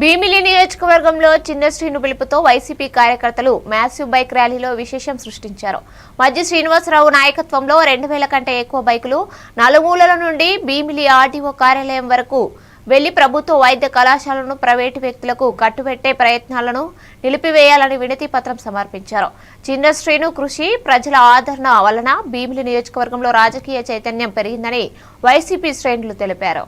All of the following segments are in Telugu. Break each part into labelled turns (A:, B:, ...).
A: భీమిలి నియోజకవర్గంలో చిన్న శ్రీను పిలుపుతో వైసీపీ కార్యకర్తలు మ్యాసివ్ బైక్ ర్యాలీలో విశేషం సృష్టించారు. మధ్య శ్రీనివాసరావు నాయకత్వంలో రెండు వేల కంటే ఎక్కువ బైకులు నలుమూలల నుండి భీమిలి ఆర్టీఓ కార్యాలయం వరకు వెళ్ళి ప్రభుత్వ వైద్య కళాశాలను ప్రైవేటు వ్యక్తులకు కట్టుబెట్టే ప్రయత్నాలను నిలిపివేయాలని వినతి పత్రం సమర్పించారు. చిన్న శ్రీను కృషి ప్రజల ఆదరణ వలన భీమిలి నియోజకవర్గంలో రాజకీయ చైతన్యం పెరిగిందని వైసీపీ శ్రేణులు తెలిపారు.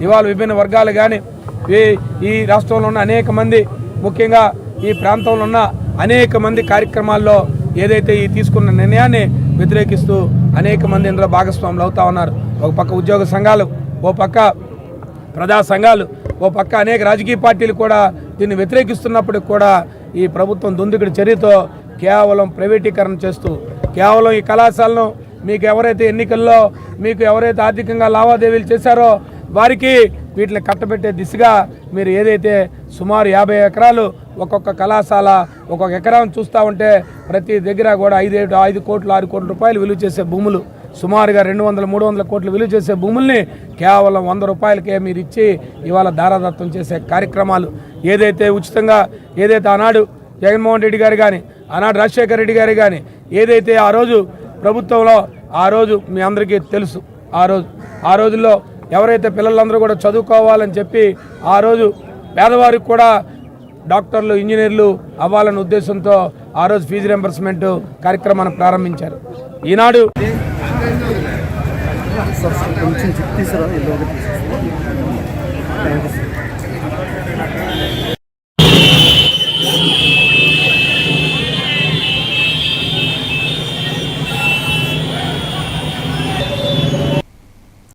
B: ఇవాళ విభిన్న వర్గాలు కానీ ఈ ఈ రాష్ట్రంలో ఉన్న అనేక మంది ముఖ్యంగా ఈ ప్రాంతంలో ఉన్న అనేక మంది కార్యక్రమాల్లో ఏదైతే ఈ తీసుకున్న నిర్ణయాన్ని వ్యతిరేకిస్తూ అనేక మంది ఇందులో భాగస్వాములు అవుతా ఉన్నారు. ఒక పక్క ఉద్యోగ సంఘాలు ఓ పక్క ప్రజా సంఘాలు ఓ పక్క అనేక రాజకీయ పార్టీలు కూడా దీన్ని వ్యతిరేకిస్తున్నప్పటికి కూడా ఈ ప్రభుత్వం దుందుకుడి చర్యతో కేవలం ప్రైవేటీకరణ చేస్తూ కేవలం ఈ కళాశాలను మీకు ఎవరైతే ఎన్నికల్లో మీకు ఎవరైతే ఆర్థికంగా లావాదేవీలు చేశారో వారికి వీటిని కట్టబెట్టే దిశగా మీరు ఏదైతే సుమారు యాభై ఎకరాలు ఒక్కొక్క కళాశాల ఒక్కొక్క ఎకరం చూస్తూ ఉంటే ప్రతి దగ్గర కూడా ఐదు ఏడు ఐదు కోట్లు ఆరు కోట్ల రూపాయలు విలువ చేసే భూములు సుమారుగా రెండు వందల మూడు వందల కోట్లు విలువ చేసే భూముల్ని కేవలం వంద రూపాయలకే మీరు ఇచ్చి ఇవాళ దారాదత్తం చేసే కార్యక్రమాలు. ఏదైతే ఉచితంగా ఏదైతే ఆనాడు జగన్మోహన్ రెడ్డి గారు కానీ ఆనాడు రాజశేఖర రెడ్డి గారు కానీ ఏదైతే ఆ రోజు ప్రభుత్వంలో ఆ రోజు మీ అందరికీ తెలుసు ఆ రోజు ఆ రోజుల్లో ఎవరైతే పిల్లలందరూ కూడా చదువుకోవాలని చెప్పి ఆ రోజు పేదవారికి కూడా డాక్టర్లు ఇంజనీర్లు అవ్వాలనే ఉద్దేశంతో ఆ రోజు ఫీజు రింబర్స్మెంట్ కార్యక్రమాన్ని ప్రారంభించారు. ఈనాడు
C: కొంచెం A ver.